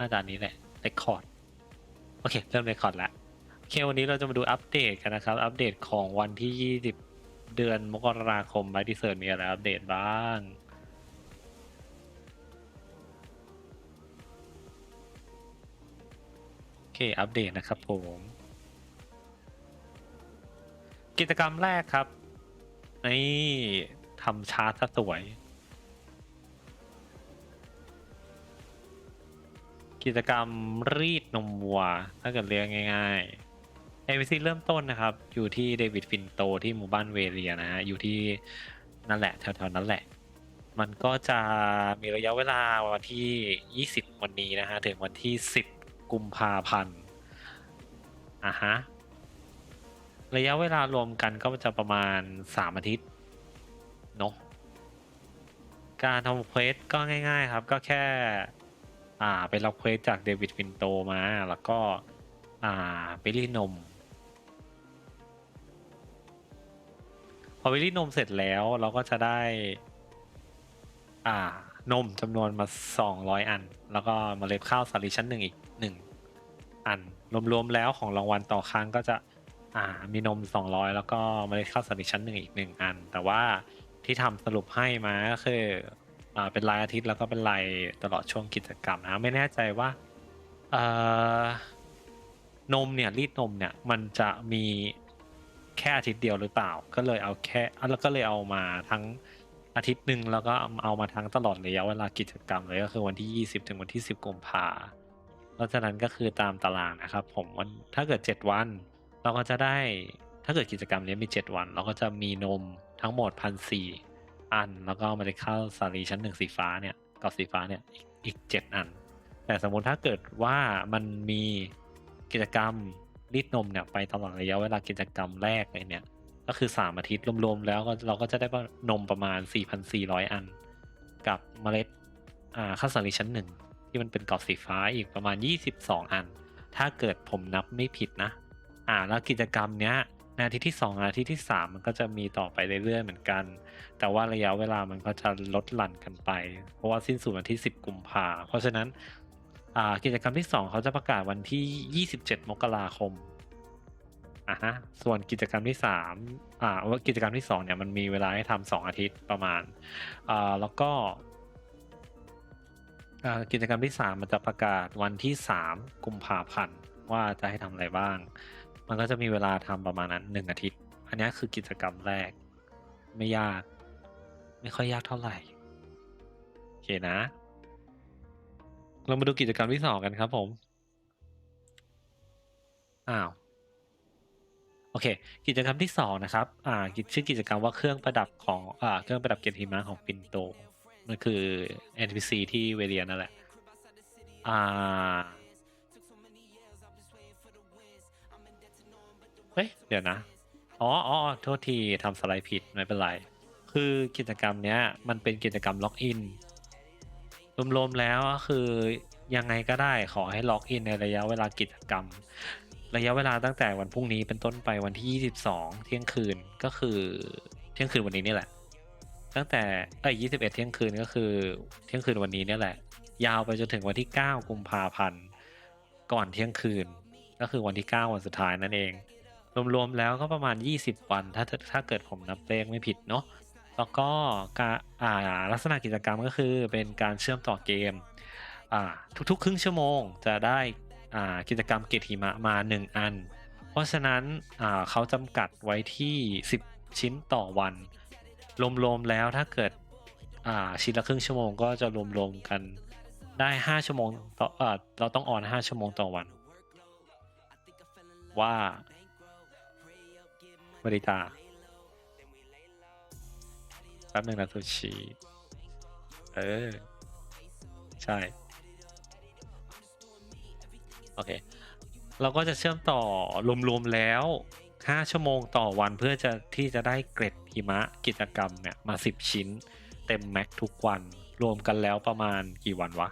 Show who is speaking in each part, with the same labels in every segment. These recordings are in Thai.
Speaker 1: น่าจะนนี้แหละเรคคอร์ดโอเค เริ่มเรคคอร์ดแล้วโอเควันนี้เราจะมาดูอัปเดตกันนะครับ อัปเดตของวันที่ 20 เดือนมกราคมไบที่เซิร์มีอะไรอัปเดตบ้างโอเคอัปเดตนะครับผม กิจกรรมแรกครับนี่ทำชาร์ตสวย กิจกรรมรีดนมวัว ถ้าเกิดเรียกง่ายๆ ABC เริ่มต้นนะครับ อยู่ที่เดวิดฟินโตที่หมู่บ้านเวเรียนะฮะ อยู่ที่นั่นแหละแถวๆนั้นแหละ มันก็จะมีระยะเวลาวันที่ 20 วันนี้นะฮะ ถึงวันที่ 10 กุมภาพันธ์อะฮะ ระยะเวลารวมกันก็จะประมาณ 3 อาทิตย์เนอะการทำเควสก็ง่าย ๆ ครับก็แค่ อ่าไปรับเควสจากเดวิดฟินโตมา แล้วก็ อ่าไปรีนม พอไปรีนมเสร็จแล้วเราก็จะได้ อ่านมจำนวนมา 200 อัน แล้วก็มเมล็ดข้าวสาลีชั้นหนึ่งอีกหนึ่งอัน รวมๆแล้วของรางวัลต่อครั้งก็จะ อ่า มีนม 200 แล้วก็มเมล็ดข้าวสาลีชั้นหนึ่งอีกหนึ่งอัน แต่ว่าที่ทำสรุปให้มาก็คือ อ่าเป็นรายอาทิตย์แล้วก็เป็นรายตลอดช่วงกิจกรรมนะไม่แน่ใจว่าเอ่อนมเนี่ยรีดนมเนี่ยมันจะมีแค่อาทิตย์เดียวหรือเปล่า ก็เลยเอาแค่แล้วก็เลยเอามาทั้งอาทิตย์หนึ่งแล้วก็เอามาทั้งตลอดระยะเวลากิจกรรมเลยก็คือวันที่ 20 ถึงวันที่ 10กุมภาเพราะฉะนั้นก็คือตามตารางนะครับ ผมวันถ้าเกิด 7 วัน เราก็จะได้ถ้าเกิดกิจกรรมนี้มี 7 วัน เราก็จะมีนมทั้งหมดพันสี่ อัน แล้วก็เมล็ดข้าวสาลีชั้นหนึ่งสีฟ้าเนี่ยกอบสีฟ้าเนี่ยอีกเจ็ดอัน แต่สมมติถ้าเกิดว่ามันมีกิจกรรมรีดนมเนี่ยไปตลอดระยะเวลากิจกรรมแรกเลยเนี่ย ก็คือ 3 อาทิตย์รวมๆ แล้วก็เราก็จะได้นมประมาณ 4,400 อัน กับเมล็ดอ่าข้าวสาลีชั้นหนึ่งที่มันเป็นกรอบสีฟ้าอีกประมาณ 22 อัน ถ้าเกิดผมนับไม่ผิดนะ อ่าแล้วกิจกรรมเนี้ย ในอาทิตย์ที่2อาทิตย์ที่3มันก็จะมีต่อไปเรื่อยๆเหมือนกัน แต่ว่าระยะเวลามันก็จะลดหลั่นกันไป เพราะว่าสิ้นสุดวันที่ 10 กุมภาเพราะฉะนั้นกิจกรรมที่ 2 เขาจะประกาศวันที่ 27 มกราคมอะฮะส่วนกิจกรรมที่3อ่าว่ากิจกรรมที่ 2 เนี่ยมันมีเวลาให้ทำสองอาทิตย์ประมาณอ่าแล้วก็กิจกรรมที่ 3 มันจะประกาศวันที่ 3 กุมภาพันธ์ว่าจะให้ทำอะไรบ้าง มันก็จะมีเวลาทำประมาณนั้นหนึ่งอาทิตย์ อันนี้คือกิจกรรมแรก ไม่ยาก ไม่ค่อยยากเท่าไหร่ โอเคนะ เรามาดูกิจกรรมที่สองกันครับผม อ้าว โอเค กิจกรรมที่สองนะครับ อ่าชื่อกิจกรรมว่าเครื่องประดับของอ่าเครื่องประดับเกียรติมะของปินโต มันคือ NPC ที่เวเรียนนั่นแหละ อ่า เฮ้ย เดี๋ยวนะ อ๋ออ๋อโทษทีทำสไลด์ผิด ไม่เป็นไร คือกิจกรรมเนี้ย มันเป็นกิจกรรมล็อกอิน รวมๆ แล้วก็คือยังไงก็ได้ขอให้ล็อกอินในระยะเวลากิจกรรม ระยะเวลาตั้งแต่วันพรุ่งนี้เป็นต้นไปวันที่ 22 เที่ยงคืนก็คือเที่ยงคืนวันนี้นี่แหละ ตั้งแต่เอ้ย21 เที่ยงคืนก็คือเที่ยงคืนวันนี้นี่แหละ ยาวไปจนถึงวันที่ 9 กุมภาพันธ์ก่อนเที่ยงคืน ก็คือวันที่ 9 วันสุดท้ายนั่นเอง รวมๆแล้วก็ประมาณ 20 วัน ถ้าถ้าเกิดผมนับเลขไม่ผิดเนาะแล้วก็การอ่าลักษณะกิจกรรมก็คือเป็นการเชื่อมต่อเกมอ่าทุกๆ ครึ่งชั่วโมงจะได้อ่ากิจกรรมเกตหิมะมา 1 อัน เพราะฉะนั้นอ่าเขาจำกัดไว้ที่ 10 ชิ้นต่อวัน รวมๆแล้วถ้าเกิดอ่าชิ้นละครึ่งชั่วโมงก็จะรวมๆกันได้ 5 ชั่วโมงต่อเออเราต้องออน 5 ชั่วโมงต่อวัน ว่า บริตาแป๊บหนึ่งนะซูชิเออ ใช่ โอเค เราก็จะเชื่อมต่อรวมๆแล้ว 5 ชั่วโมงต่อวันเพื่อจะที่จะได้เกร็ดหิมะกิจกรรมเนี่ยมา 10 ชิ้น เต็มแม็กทุกวัน รวมกันแล้วประมาณกี่วันวะ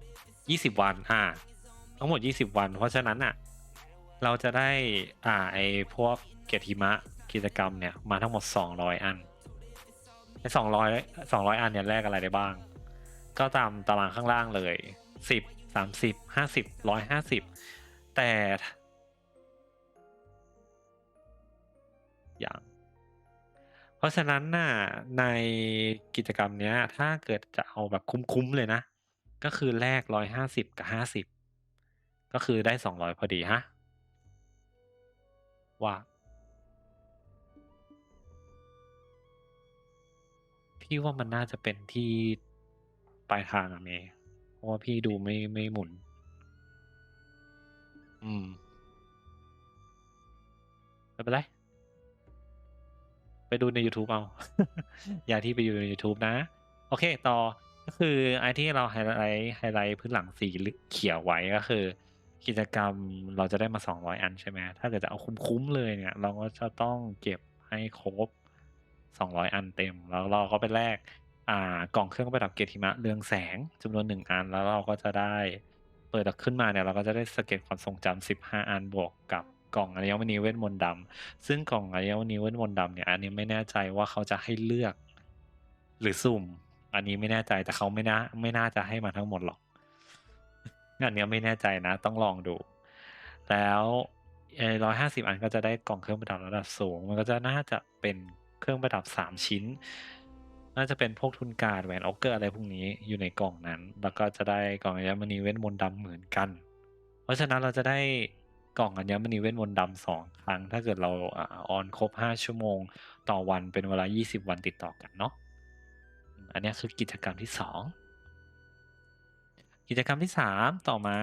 Speaker 1: 20 วันอ่าทั้งหมด 20 วัน เพราะฉะนั้นอะ เราจะได้อ่าไอพวก เกร็ดหิมะกิจกรรมเนี่ยมาทั้งหมด 200 อันไอ้สองร้อยสองร้อยอันเนี่ยแลกอะไรได้บ้าง ก็ตามตารางข้างล่างเลยสิบสามสิบห้าสิบร้อยห้าสิบแต่อย่าง เพราะฉะนั้นน่ะในกิจกรรมเนี้ย ถ้าเกิดจะเอาแบบคุ้มๆเลยนะ ก็คือแลกร้อยห้าสิบกับห้าสิบก็คือได้สองร้อยพอดีฮะว่า พี่ว่ามันน่าจะเป็นที่ปลายทางอะเมย์เพราะว่าพี่ดูไม่ไม่หมุน อืมไม่เป็นไร ไปดูใน YouTube เอา อย่าที่ไปดูใน YouTube นะ โอเค ต่อก็คือไอ้ที่เราไฮไลท์ไฮไลท์พื้นหลังสีเขียวไว้ก็คือ กิจกรรมเราจะได้มา 200 อันใช่ไหมถ้าเกิดจะเอาคุ้มๆเลยเนี่ย เราก็จะต้องเก็บให้ครบ 200อันเต็ม แล้วเราก็ไปแลกอ่ากล่องเครื่องประดับเกยรติหิมะเรืองแสงจำนวนหนึ่งอันแล้วเราก็จะได้ เปิดขึ้นมาเนี่ยเราก็จะได้สเก็ตความทรงจำ15 อันบวกกับกล่องอัญมณีเวทมนต์ดำซึ่งกล่องอัญมณีเวทมนต์ดำเนี่ยอันนี้ไม่แน่ใจว่าเขาจะให้เลือก หรือสุ่ม อันนี้ไม่แน่ใจแต่เขาไม่น่าไม่น่าจะให้มาทั้งหมดหรอกอันเนี้ยไม่แน่ใจนะ ต้องลองดู แล้วร้อยห้าสิบอันก็จะได้กล่องเครื่องประดับระดับสูง มันก็จะน่าจะเป็น เครื่องประดับสามชิ้น น่าจะเป็นพวกทุนการแหวนออกเกอร์อะไรพวกนี้อยู่ในกล่องนั้น แล้วก็จะได้กล่องอัญมณีเวทมนต์ดำเหมือนกัน เพราะฉะนั้นเราจะได้กล่องอัญมณีเวทมนต์ดำสองครั้ง ถ้าเกิดเราออนครบห้าชั่วโมง ต่อวันเป็นเวลายี่สิบวันติดต่อกันเนาะอันนี้คือกิจกรรมที่สองกิจกรรมที่สามต่อมา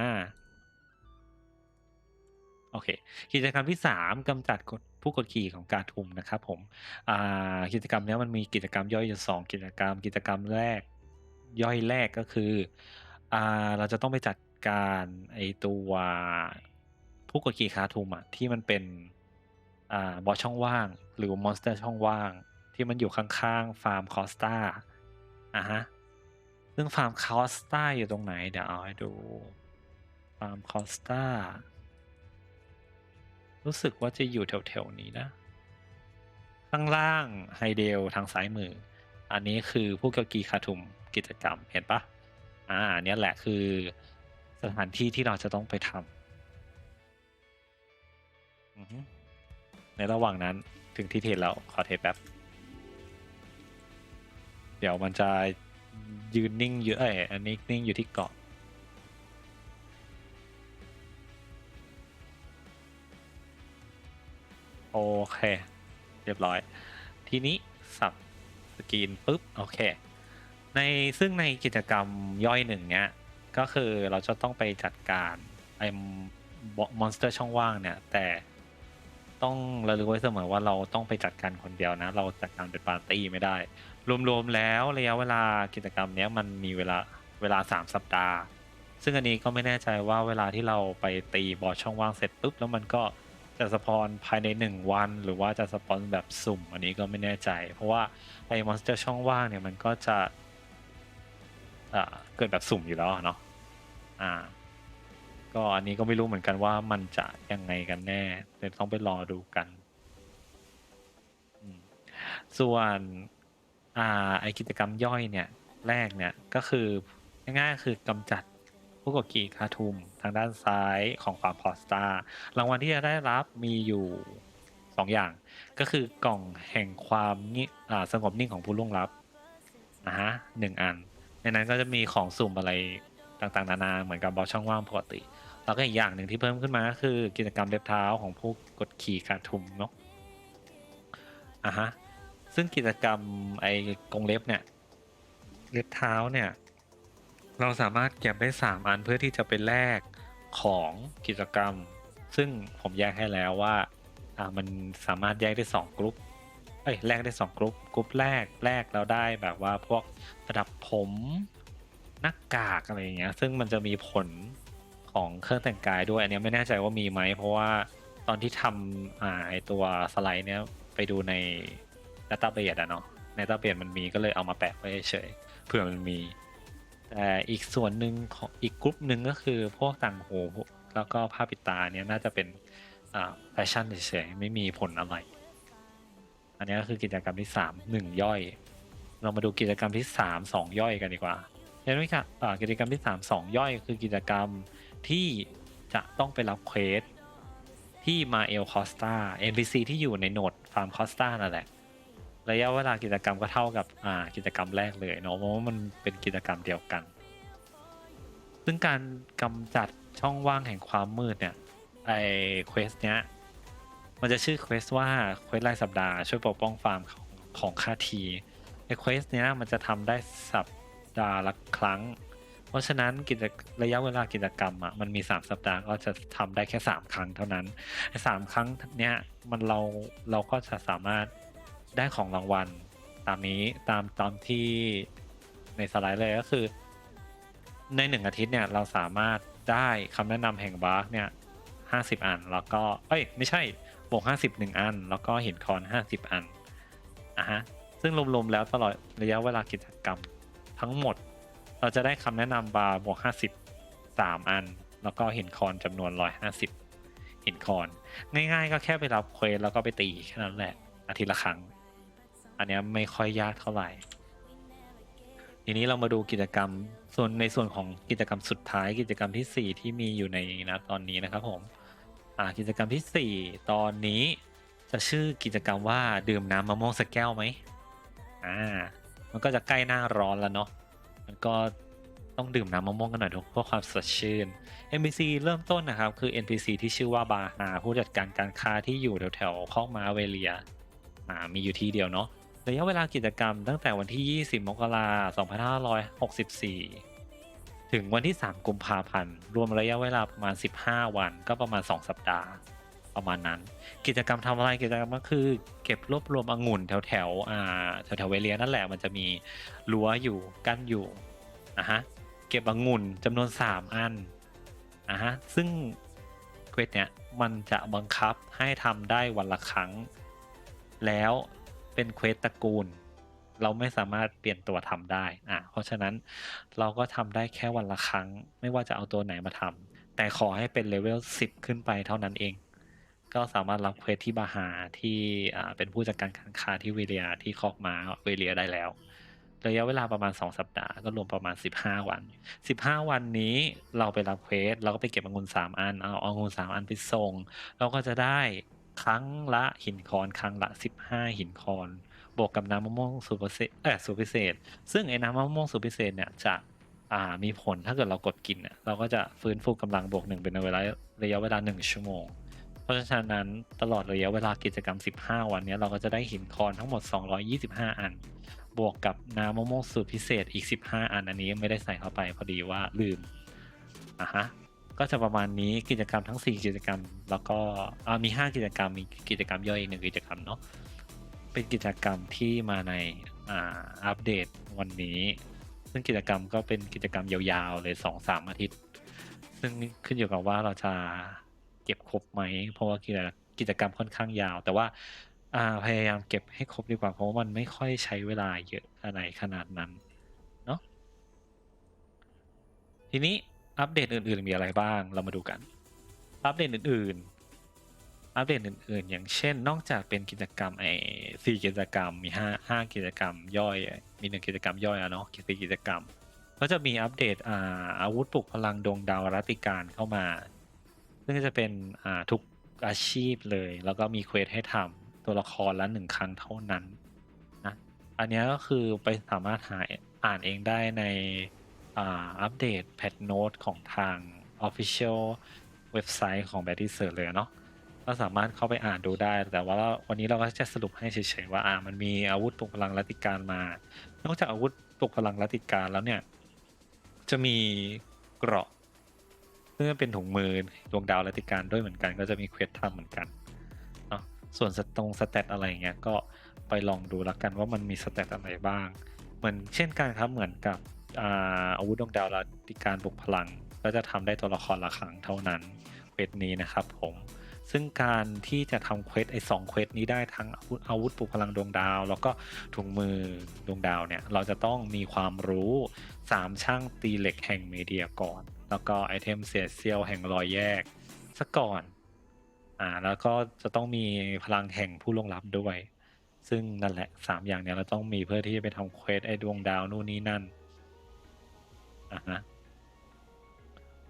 Speaker 1: โอเค กิจกรรมที่สามกำจัด ผู้กดขี่ของการทุมนะครับผมกิจกรรมนี้มันมีกิจกรรมย่อยอยู่สองกิจกรรม กิจกรรมแรกย่อยแรกก็คืออเราจะต้องไปจัดการไอตัวผู้กดขี่คาทุมอะที่มันเป็นบอสช่องว่าง หรือมอนสเตอร์ช่องว่าง ที่มันอยู่ข้างๆฟาร์มคอสตาอะฮะซึ่งฟาร์มคอสตาอยู่ตรงไหนเดี๋ยวเอาให้ดูฟาร์มคอสตา รู้สึกว่าจะอยู่แถวๆนี้นะ ข้างล่างไฮเดลทางซ้ายมือ อันนี้คือผู้กกีคาทุมกิจกรรมเห็นปะอ่าเนี้ยแหละคือสถานที่ที่เราจะต้องไปทำในระหว่างนั้นถึงที่เทสแล้วขอเทสแป๊บ เดี๋ยวมันจะยืนนิ่งอยู่เอ้ยอันนี้นิ่งอยู่ที่เกาะ เค เรียบร้อย ทีนี้สับสกรีนปุ๊บ โอเค ในซึ่งในกิจกรรมย่อยหนึ่งเนี้ย ก็คือเราจะต้องไปจัดการไอ้มอนสเตอร์ช่องว่างเนี่ย แต่ต้องระลึกไว้เสมอว่าเราต้องไปจัดการคนเดียวนะ เราจัดการเป็นปาร์ตี้ไม่ได้ รวมๆแล้วระยะเวลากิจกรรมเนี้ยมันมีเวลาเวลาสามสัปดาห์ ซึ่งอันนี้ก็ไม่แน่ใจว่าเวลาที่เราไปตีบอสช่องว่างเสร็จปุ๊บแล้วมันก็ จะสปอนภายในหนึ่งวัน หรือว่าจะสปอนแบบสุ่มอันนี้ก็ไม่แน่ใจ เพราะว่าไอ้มอนสเตอร์ช่องว่างเนี่ยมันก็จะเกิดแบบสุ่มอยู่แล้วเนาะอ่า ก็อันนี้ก็ไม่รู้เหมือนกันว่ามันจะยังไงกันแน่เดี๋ยวต้องไปรอดูกัน ส่วนอ่าไอกิจกรรมย่อยเนี่ย แรกเนี่ยก็คือง่ายๆคือกำจัด ผู้กดขี่คาทุมทางด้านซ้ายของฟาร์มพอสตารางวัลที่จะได้รับมีอยู่สองอย่าง ก็คือกล่องแห่งความนิสงบนิ่งของผู้ล่วงลับนะฮะหนึ่งอัน ในนั้นก็จะมีของสุ่มอะไรต่างๆ นานาเหมือนกับบอสช่องว่างปกติ แล้วก็อีกอย่างหนึ่งที่เพิ่มขึ้นมาก็คือกิจกรรมเล็บเท้าของผู้กดขี่คาทุมเนาะอะฮะซึ่งกิจกรรมไอ้กรงเล็บเนี่ยเล็บเท้าเนี่ย เราสามารถเก็บได้สามอันเพื่อที่จะไปแลกของกิจกรรม ซึ่งผมแยกให้แล้วว่ามันสามารถแยกได้สองกลุ่มเอ้ยแลกได้สองกลุ่มกลุ่มแรกแลกแล้วได้แบบว่าพวกประดับผมหน้ากากอะไรอย่างเงี้ย ซึ่งมันจะมีผลของเครื่องแต่งกายด้วย อันนี้ไม่แน่ใจว่ามีไหม เพราะว่าตอนที่ทำอ่าไอตัวสไลด์เนี้ยไปดูในดัตต้าเบสอะเนาะในดัตต้าเบสมันมีก็เลยเอามาแปะไว้เฉยเผื่อมันมี แต่อีกส่วนหนึ่งของอีกกลุ่มหนึ่งก็คือพวกต่างหูแล้วก็ผ้าปิดตาเนี้ยน่าจะเป็นแฟชั่นเฉยๆไม่มีผลอะไร อันนี้ก็คือกิจกรรมที่สามหนึ่งย่อย เรามาดูกิจกรรมที่สามสองย่อยกันดีกว่ายังไม่ค่ะอ่ากิจกรรมที่สามสองย่อยคือกิจกรรมที่จะต้องไปรับเควสที่มาเอลคอสตา NPC ที่อยู่ในโหนดฟาร์มคอสตานั่นแหละ ระยะเวลากิจกรรมก็เท่ากับอ่ากิจกรรมแรกเลยเนาะเพราะว่ามันเป็นกิจกรรมเดียวกัน ซึ่งการกำจัดช่องว่างแห่งความมืดเนี่ยไอเควสเนี้ยมันจะชื่อเควสว่าเควสรายสัปดาห์ช่วยปกป้องฟาร์มของของค่าทีไอเควสเนี้ยมันจะทำได้สัปดาห์ละครั้ง เพราะฉะนั้นกิจระยะเวลากิจกรรมอะมันมี 3 สัปดาห์ก็จะทำได้แค่ 3 ครั้งเท่านั้นไอสามครั้งเนี้ยมันเราเราก็จะสามารถ ได้ของรางวัลตามนี้ตามตามที่ในสไลด์เลยก็คือ ในหนึ่งอาทิตย์เนี่ยเราสามารถได้คำแนะนำแห่งบาร์เนี่ยห้าสิบอัน แล้วก็เอ้ยไม่ใช่บวกห้าสิบหนึ่งอัน แล้วก็หินคอนห้าสิบอันอะฮะซึ่งรวมๆแล้วตลอดระยะเวลากิจกรรมทั้งหมด เราจะได้คำแนะนำบาร์บวกห้าสิบสามอัน แล้วก็หินคอนจำนวนร้อยห้าสิบหินคอน ง่ายๆ ก็แค่ไปรับเควสแล้วก็ไปตีแค่นั้นแหละอาทิตย์ละครั้ง อันนี้ไม่ค่อยยากเท่าไหร่ ทีนี้เรามาดูกิจกรรม ส่วนในส่วนของกิจกรรมสุดท้าย กิจกรรมที่ 4 ที่มีอยู่ในนะตอนนี้นะครับผมกิจกรรมที่ 4 ตอนนี้จะชื่อกิจกรรมว่าดื่มน้ำมะม่วงสักแก้วไหมอ่า มันก็จะใกล้หน้าร้อนแล้วเนาะ มันก็ต้องดื่มน้ำมะม่วงกันหน่อยเพื่อความสดชื่น NPC เริ่มต้นนะครับ คือ NPC ที่ชื่อว่าบาฮาผู้จัดการการค้าที่อยู่แถวๆคอกม้าเวเลีย อ่า มีอยู่ที่เดียวเนาะ ระยะเวลากิจกรรมตั้งแต่วันที่ 20 มกราคม 2564 ถึงวันที่ 3 กุมภาพันธ์ รวมระยะเวลาประมาณ 15 วัน ก็ประมาณ 2 สัปดาห์ ประมาณนั้น กิจกรรมทำอะไร กิจกรรมก็คือ เก็บรวบรวมองุ่นแถวแถวๆอ่าแถวแถวเวเลียนั่นแหละ มันจะมีรั้วอยู่กั้นอยู่นะฮะ เก็บองุ่นจำนวน 3 อันนะฮะ ซึ่งเควสเนี้ยมันจะบังคับให้ทำได้วันละครั้ง แล้ว เป็นเควสตระกูล เราไม่สามารถเปลี่ยนตัวทำได้อะเพราะฉะนั้นเราก็ทำได้แค่วันละครั้ง ไม่ว่าจะเอาตัวไหนมาทำแต่ขอให้เป็นเลเวล10ขึ้นไปเท่านั้นเอง ก็สามารถรับเควสที่บาฮาที่อ่าเป็นผู้จัดการการค้าที่เวเลียที่คอกมาเวเลียได้แล้วระยะเวลาประมาณ 2 สัปดาห์ก็รวมประมาณ 15 วัน 15 วันนี้เราไปรับเควสเราก็ไปเก็บองุ่น3 อัน เอาองุ่น3 อันไปส่ง เราก็จะได้ ครั้งละหินคอนครั้งละ15หินคอนบวกกับน้ำมะม่วงสูตรพิเศษเออสูตรพิเศษ ซึ่งไอ้น้ำมะม่วงสูตรพิเศษเนี่ยจะอ่ามีผลถ้าเกิดเรากดกินเนี่ยเราก็จะฟื้นฟูกำลังบวกหนึ่งเป็นเวลาระยะเวลา1ชั่วโมง เพราะฉะนั้นตลอดระยะเวลากิจกรรม 15 วันเนี้ยเราก็จะได้หินคอนทั้งหมด 225 อัน บวกกับน้ำมะม่วงสูตรพิเศษอีก 15 อันอันนี้ไม่ได้ใส่เข้าไปพอดีว่าลืมอะฮะ ก็จะประมาณนี้กิจกรรมทั้ง 4 กิจกรรม แล้วก็มี 5 กิจกรรมมีกิจกรรมย่อยอีกหนึ่งกิจกรรมเนาะเป็นกิจกรรมที่มาในอ่าอัปเดตวันนี้ ซึ่งกิจกรรมก็เป็นกิจกรรมยาวๆเลย2-3อาทิตย์ ซึ่งขึ้นอยู่กับว่าเราจะเก็บครบไหม เพราะว่ากิจกิจกรรมค่อนข้างยาว แต่ว่าอ่าพยายามเก็บให้ครบดีกว่า เพราะว่ามันไม่ค่อยใช้เวลาเยอะอะไรขนาดนั้นเนาะทีนี้ อัปเดตอื่น ๆ มีอะไรบ้าง เรามาดูกัน อัปเดตอื่น ๆ อัปเดตอื่น ๆ อย่างเช่น นอกจากเป็นกิจกรรมไอ้สี่กิจกรรมมีห้าห้ากิจกรรมย่อย มีหนึ่งกิจกรรมย่อยอะเนาะสี่กิจกรรม ก็จะมีอัปเดตอ่าอาวุธปลุกพลังดวงดาวรัติการเข้ามา ซึ่งก็จะเป็นอ่าทุกอาชีพเลย แล้วก็มีเควสให้ทำตัวละครละหนึ่งครั้งเท่านั้นนะอันนี้ก็คือไปสามารถหาอ่านเองได้ใน อ่าอัปเดตแพทโน้ตของทาง Official เว็บไซต์ของ b a t t y s e r เลยเนาะก็สามารถเข้าไปอ่านดูได้ แต่ว่าวันนี้เราก็จะสรุปให้เฉยๆว่าอ่ามันมีอาวุธปลุกพลังรัติการมา นอกจากอาวุธปลุกพลังรัติการแล้วเนี่ย จะมีเกราะซึ่งเป็นถุงมือดวงดาวรัติการด้วยเหมือนกัน ก็จะมีเควสทำเหมือนกันเนาะส่วนสตรงสเตตอะไรเงี้ยก็ไปลองดูแล้วกันว่ามันมีสเตตอะไรบ้าง เหมือนเช่นกันครับเหมือนกับ อาวุธดวงดาวรัตติการปลุกพลัง ก็จะทำได้ตัวละครละครั้งเท่านั้นเควสนี้นะครับผมซึ่งการที่จะทำเควสไอ้สองเควสนี้ได้ทั้งอาวุธอาวุธปลุกพลังดวงดาว แล้วก็ถุงมือดวงดาวเนี่ย เราจะต้องมีความรู้ 3 ช่างตีเหล็กแห่งเมเดียก่อน แล้วก็ไอเทมเสียเซียวแห่งรอยแยกซะก่อนอ่าแล้วก็จะต้องมีพลังแห่งผู้ลวงลับด้วย ซึ่งนั่นแหละ 3 อย่างเนี่ยเราต้องมีเพื่อที่จะไปทำเควสไอ้ดวงดาวนู่นนี่นั่น อะฮะ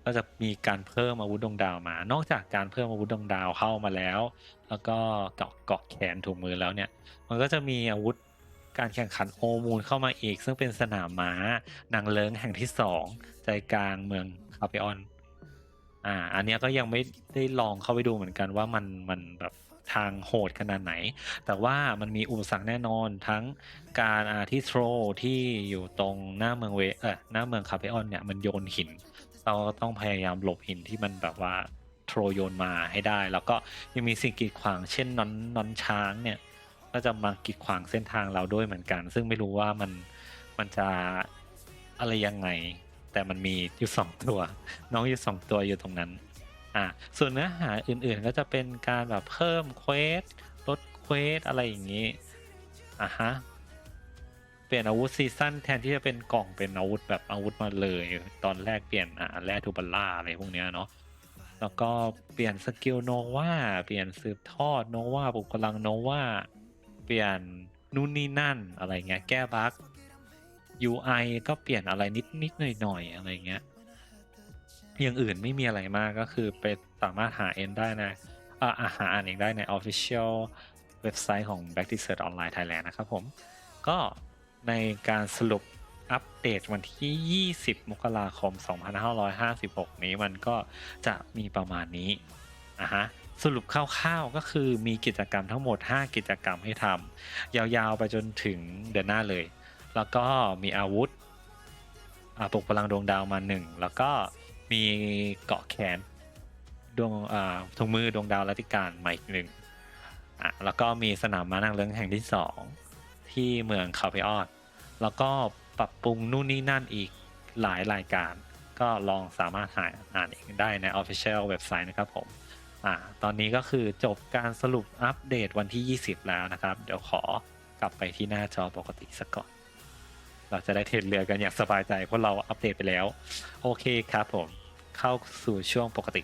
Speaker 1: ก็จะมีการเพิ่มอาวุธดวงดาวมา นอกจากการเพิ่มอาวุธดวงดาวเข้ามาแล้ว แล้วก็เกาะเกาะแขนถุงมือแล้วเนี่ย มันก็จะมีอาวุธการแข่งขันโอมูลเข้ามาอีก ซึ่งเป็นสนามม้านางเลิงแห่งที่สองใจกลางเมืองคาเปออน อ่า อันเนี้ยก็ยังไม่ได้ลองเข้าไปดูเหมือนกันว่ามันมันแบบ ทางโหดขนาดไหน แต่ว่ามันมีอุปสรรคแน่นอนทั้งการอาที่โทรที่อยู่ตรงหน้าเมืองเวเออหน้าเมืองคาเปออนเนี่ยมันโยนหิน เราก็ต้องพยายามหลบหินที่มันแบบว่าโทรโยนมาให้ได้ แล้วก็ยังมีสิ่งกีดขวางเช่นนอนนอนช้างเนี่ยก็จะมากีดขวางเส้นทางเราด้วยเหมือนกัน ซึ่งไม่รู้ว่ามันมันจะอะไรยังไง แต่มันมีอยู่สองตัว น้องอยู่สองตัวอยู่ตรงนั้น อ่าส่วนเนื้อหาอื่นๆ ก็จะเป็นการแบบเพิ่มเควสลดเควสอะไรอย่างนี้อะฮะเปลี่ยนอาวุธซีซั่นแทนที่จะเป็นกล่องเป็นอาวุธแบบอาวุธมาเลย ตอนแรกเปลี่ยนอ่าแร่ทูบัลล่าอะไรพวกเนี้ยเนาะแล้วก็เปลี่ยนสกิลโนวาเปลี่ยนสืบทอดโนวาปลุกพลังโนวาเปลี่ยนนู่นนี่นั่นอะไรเงี้ยแก้บั๊ก UI ก็เปลี่ยนอะไรนิดนิดหน่อยหน่อยๆอะไรเงี้ย อย่างอื่นไม่มีอะไรมากก็คือไปสามารถหาเองได้นะอาหาอ่านเองได้ใน Official เว็บไซต์ของ Back to Search Online Thailand นะครับผม ก็ในการสรุปอัปเดตวันที่ 20 มกราคม 2556 นี้มันก็จะมีประมาณนี้อะฮะสรุปคร่าวๆก็คือมีกิจกรรมทั้งหมด 5 กิจกรรมให้ทำยาวๆไปจนถึงเดือนหน้าเลย แล้วก็มีอาวุธอาปลุกพลังดวงดาวมาหนึ่งแล้วก็ มีเกาะแขนดวงอ่าถุงมือดวงดาวลัติการมาอีกหนึ่งอะแล้วก็มีสนามม้านางเลิ้งแห่งที่สองที่เมืองคาเปออนแล้วก็ปรับปรุงนู่นนี่นั่นอีกหลายรายการ ก็ลองสามารถหาอ่านเองได้ใน Official เว็บไซต์นะครับผมอ่าตอนนี้ก็คือจบการสรุปอัปเดตวันที่ 20 แล้วนะครับ เดี๋ยวขอกลับไปที่หน้าจอปกติสักก่อน เราจะได้เทรนเรือกันอย่างสบายใจเพราะเราอัปเดตไปแล้ว โอเคครับผม เข้าสู่ช่วงปกติ